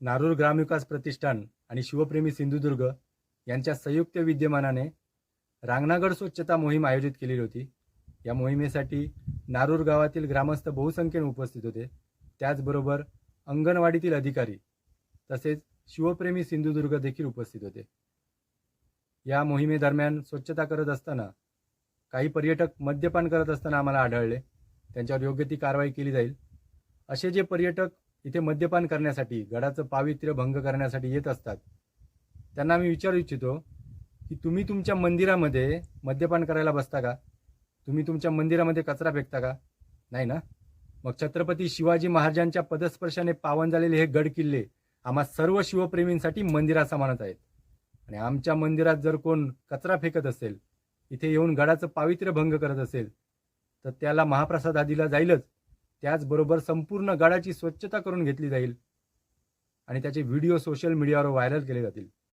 नारूर ग्रामविकास प्रतिष्ठान आणि शिवप्रेमी सिंधुदुर्ग यांच्या संयुक्त विद्यमानाने रांगणागड स्वच्छता मोहीम आयोजित केलेली होती. या मोहिमेसाठी नारूर गावातील ग्रामस्थ बहुसंख्येने उपस्थित होते. त्याचबरोबर अंगणवाडीतील अधिकारी तसेच शिवप्रेमी सिंधुदुर्ग देखील उपस्थित होते. या मोहिमेदरम्यान स्वच्छता करत असताना काही पर्यटक मद्यपान करत असताना आम्हाला आढळले. त्यांच्यावर योग्य ती कारवाई केली जाईल. असे जे पर्यटक इथे मद्यपान करण्यासाठी गडाचं पावित्र्य भंग करण्यासाठी येत असतात. त्यांना मी विचारू इच्छितो की तुम्ही तुमच्या मंदिरामध्ये मद्यपान करायला बसता का? तुम्ही तुमच्या मंदिरामध्ये कचरा फेकता का? नाही ना? मग छत्रपती शिवाजी महाराजांच्या पदस्पर्शाने पावन झालेले हे गड किल्ले आम्हा सर्व शिवप्रेमींसाठी मंदिरासमानच आहेत. आणि आमच्या मंदिरात जर कोण कचरा फेकत असेल इथे येऊन गडाचं पावित्र्य भंग करत असेल तर त्याला महाप्रसाद हा दिला जाईलच. त्याचबरोबर संपूर्ण गडाची स्वच्छता करून घेतली जाईल. आणि त्याचे व्हिडिओ सोशल मीडियावर व्हायरल केले जातील.